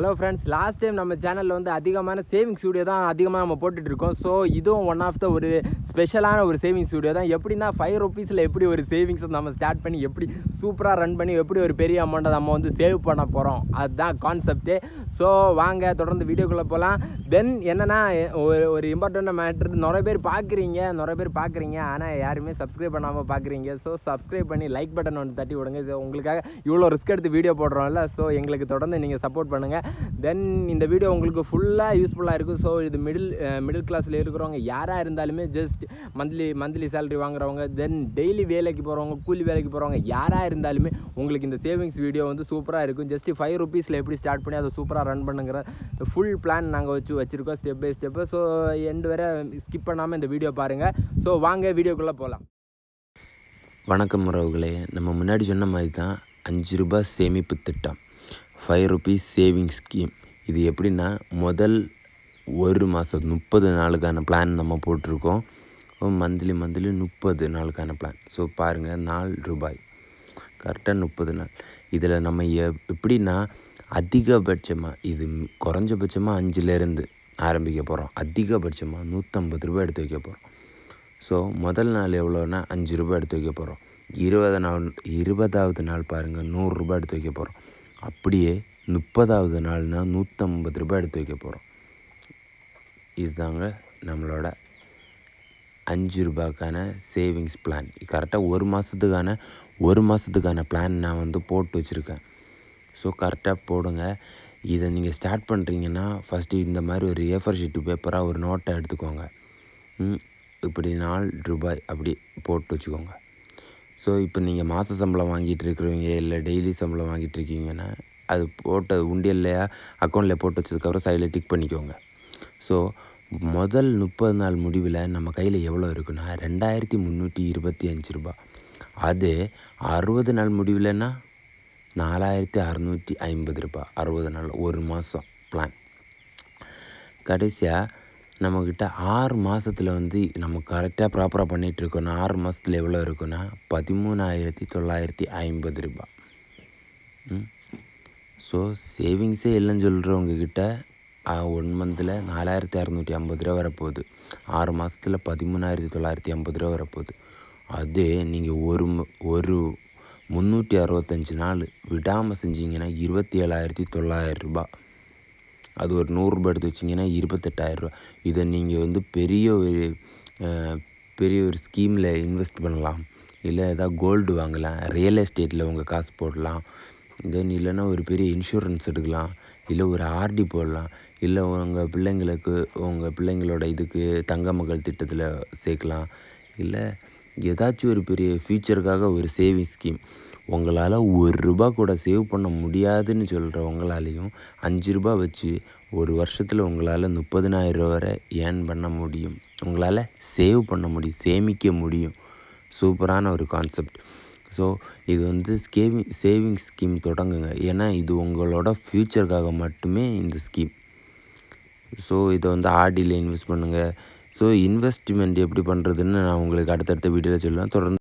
Hello friends last time நம்ம சேனலில் வந்து அதிகமான சேவிங்ஸ் வீடியோ தான் அதிகமாக நம்ம போட்டுட்ருக்கோம் ஸோ இதுவும் ஒன் ஆஃப் த ஒரு ஸ்பெஷலான ஒரு சேவிங்ஸ் வீடியோ தான். எப்படின்னா ஃபைவ் ருபீஸில் எப்படி ஒரு சேவிங்ஸ் நம்ம ஸ்டார்ட் பண்ணி எப்படி சூப்பராக ரன் பண்ணி எப்படி ஒரு பெரிய அமௌண்ட்டை நம்ம வந்து சேவ் பண்ண போகிறோம் அதுதான் கான்செப்டே ஸோ வாங்க தொடர்ந்து வீடியோக்குள்ளே போகலாம் தென் என்னென்னா ஒரு ஒரு இம்பார்ட்டண்ட்டாக மேட்ரு நிறைய பேர் பார்க்குறீங்க நிறைய பேர் பார்க்குறீங்க ஆனால் யாருமே சப்ஸ்கிரைப் பண்ணாமல் பார்க்குறீங்க ஸோ சப்ஸ்கிரைப் பண்ணி லைக் பட்டன் ஒன்று தட்டி விடுங்க. இது உங்களுக்காக இவ்வளோ ரிஸ்க் எடுத்து வீடியோ போடுறோம்ல ஸோ எங்களுக்கு தொடர்ந்து நீங்கள் சப்போர்ட் பண்ணுங்கள் தென் இந்த வீடியோ உங்களுக்கு ஃபுல்லாக யூஸ்ஃபுல்லாக இருக்கும். ஸோ இது மிடில் மிடில் கிளாஸில் இருக்கிறவங்க யாராக இருந்தாலுமே ஜஸ்ட் மந்த்லி மந்த்லி சேலரி வாங்குறவங்க தென் டெய்லி வேலைக்கு போகிறவங்க கூலி வேலைக்கு போகிறவங்க யாராக இருந்தாலுமே உங்களுக்கு இந்த சேவிங்ஸ் வீடியோ வந்து சூப்பராக இருக்கும். ஜஸ்ட் ஃபைவ் ருபீஸில் எப்படி ஸ்டார்ட் பண்ணி அதை சூப்பராக ரன் பண்ணுங்கிற ஃபுல் பிளான் நாங்கள் வச்சு வச்சுருக்கோம் step by step so end வரை ஸ்கிப் பண்ணாமல் இந்த வீடியோ பாருங்கள் ஸோ வாங்க வீடியோக்குள்ளே போகலாம் வணக்கம் உறவுகளே. நம்ம முன்னாடி சொன்ன மாதிரி தான் அஞ்சு ரூபாய் சேமிப்பு திட்டம். ஃபைவ் ருபீஸ் சேவிங் ஸ்கீம் இது எப்படின்னா முதல் ஒரு மாதம் முப்பது நாளுக்கான பிளான் நம்ம போட்டிருக்கோம். மந்த்லி மந்த்லி முப்பது நாளுக்கான பிளான் ஸோ பாருங்கள் நாலு ரூபாய். கரெக்டாக முப்பது நாள். இதில் நம்ம எப் எப்படின்னா அதிகபட்சமாக இது குறைஞ்சபட்சமாக அஞ்சுலேருந்து ஆரம்பிக்க போகிறோம் அதிகபட்சமாக நூற்றம்பது ரூபாய் எடுத்து வைக்க போகிறோம் ஸோ முதல் நாள் எவ்வளோன்னா அஞ்சு ரூபாய் எடுத்து வைக்க போகிறோம் இருபது நாள் இருபதாவது நாள் பாருங்கள் நூறுரூபா எடுத்து வைக்க போகிறோம் அப்படியே முப்பதாவது நாள்னால் நூற்றம்பது ரூபாய் எடுத்து வைக்க போகிறோம் இதுதாங்க நம்மளோட அஞ்சு ரூபாய்க்கான சேவிங்ஸ் பிளான் கரெக்டாக ஒரு மாதத்துக்கான ஒரு மாதத்துக்கான பிளான் நான் வந்து போட்டு வச்சுருக்கேன். ஸோ கரெக்டாக போடுங்க. இதை நீங்கள் ஸ்டார்ட் பண்ணுறீங்கன்னா ஃபஸ்ட்டு இந்த மாதிரி ஒரு ஏஃபர் ஷீட்டு பேப்பராக ஒரு நோட்டை எடுத்துக்கோங்க. இப்படி நாலு ரூபாய் அப்படி போட்டு வச்சுக்கோங்க. ஸோ இப்போ நீங்கள் மாத சம்பளம் வாங்கிட்டு இருக்கிறவங்க இல்லை டெய்லி சம்பளம் வாங்கிட்டு இருக்கீங்கன்னா அது போட்ட உண்டியல்லையா அக்கௌண்ட்டில் போட்டு வச்சதுக்கப்புறம் சைடில் டிக் பண்ணிக்கோங்க. ஸோ முதல் முப்பது நாள் முடிவில் நம்ம கையில் எவ்வளோ இருக்குன்னா ரெண்டாயிரத்தி முந்நூற்றி இருபத்தி அஞ்சு ரூபா அது அறுபது நாள் முடிவில்னா நாலாயிரத்தி அறநூற்றி ஐம்பது ரூபா அறுபது நாள் ஒரு மாதம் பிளான் கடைசியாக நம்மக்கிட்ட ஆறு மாதத்தில் வந்து நம்ம கரெக்டாக ப்ராப்பராக பண்ணிகிட்டு இருக்கோம்னா ஆறு மாதத்தில் எவ்வளோ இருக்குன்னா பதிமூணாயிரத்தி தொள்ளாயிரத்தி ஐம்பது ரூபாய் ஸோ சேவிங்ஸே இல்லைன்னு சொல்கிறவங்கக்கிட்ட ஒன் மந்தில் நாலாயிரத்தி அறநூற்றி ஐம்பது ரூபா வரப்போகுது. ஆறு மாதத்தில் பதிமூணாயிரத்தி தொள்ளாயிரத்தி ஐம்பது ரூபா வரப்போகுது. அதே நீங்கள் ஒரு ம- ஒரு முந்நூற்றி அறுபத்தஞ்சு நாள் விடாமல் செஞ்சீங்கன்னா இருபத்தி ஏழாயிரத்தி தொள்ளாயிரம் ரூபாய் அது ஒரு நூறுரூபா எடுத்து வச்சிங்கன்னா இருபத்தெட்டாயிரரூபா இதை நீங்கள் வந்து பெரிய ஒரு பெரிய ஒரு ஸ்கீமில் இன்வெஸ்ட் பண்ணலாம். இல்லை ஏதாவது கோல்டு வாங்கலாம் ரியல் எஸ்டேட்டில் உங்கள் காசு போடலாம். தென் இல்லைன்னா ஒரு பெரிய இன்சூரன்ஸ் எடுக்கலாம். இல்லை ஒரு ஆர்டி போடலாம். இல்லை உங்கள் பிள்ளைங்களுக்கு உங்கள் பிள்ளைங்களோட இதுக்கு தங்க மகள் திட்டத்தில் சேர்க்கலாம். இல்லை ஏதாச்சும் ஒரு பெரிய ஃப்யூச்சருக்காக ஒரு சேவிங் ஸ்கீம் உங்களால் ஒரு ரூபா கூட சேவ் பண்ண முடியாதுன்னு சொல்கிற உங்களாலையும் அஞ்சு ரூபா வச்சு ஒரு வருஷத்தில் உங்களால் முப்பதினாயிரம் ரூபா வரை ஏர்ன் பண்ண முடியும். உங்களால் சேவ் பண்ண முடியும் சேமிக்க முடியும். சூப்பரான ஒரு கான்செப்ட் ஸோ இது வந்து ஸ்கேவிங் சேவிங் ஸ்கீம் தொடங்குங்க. ஏன்னா இது உங்களோட ஃப்யூச்சருக்காக மட்டுமே இந்த ஸ்கீம் ஸோ இதை வந்து ஆர்டியில் இன்வெஸ்ட் பண்ணுங்கள் ஸோ இன்வெஸ்ட்மெண்ட் எப்படி பண்ணுறதுன்னு நான் உங்களுக்கு அடுத்தடுத்த வீடியோவில் சொல்லுவேன் தொடர்ந்து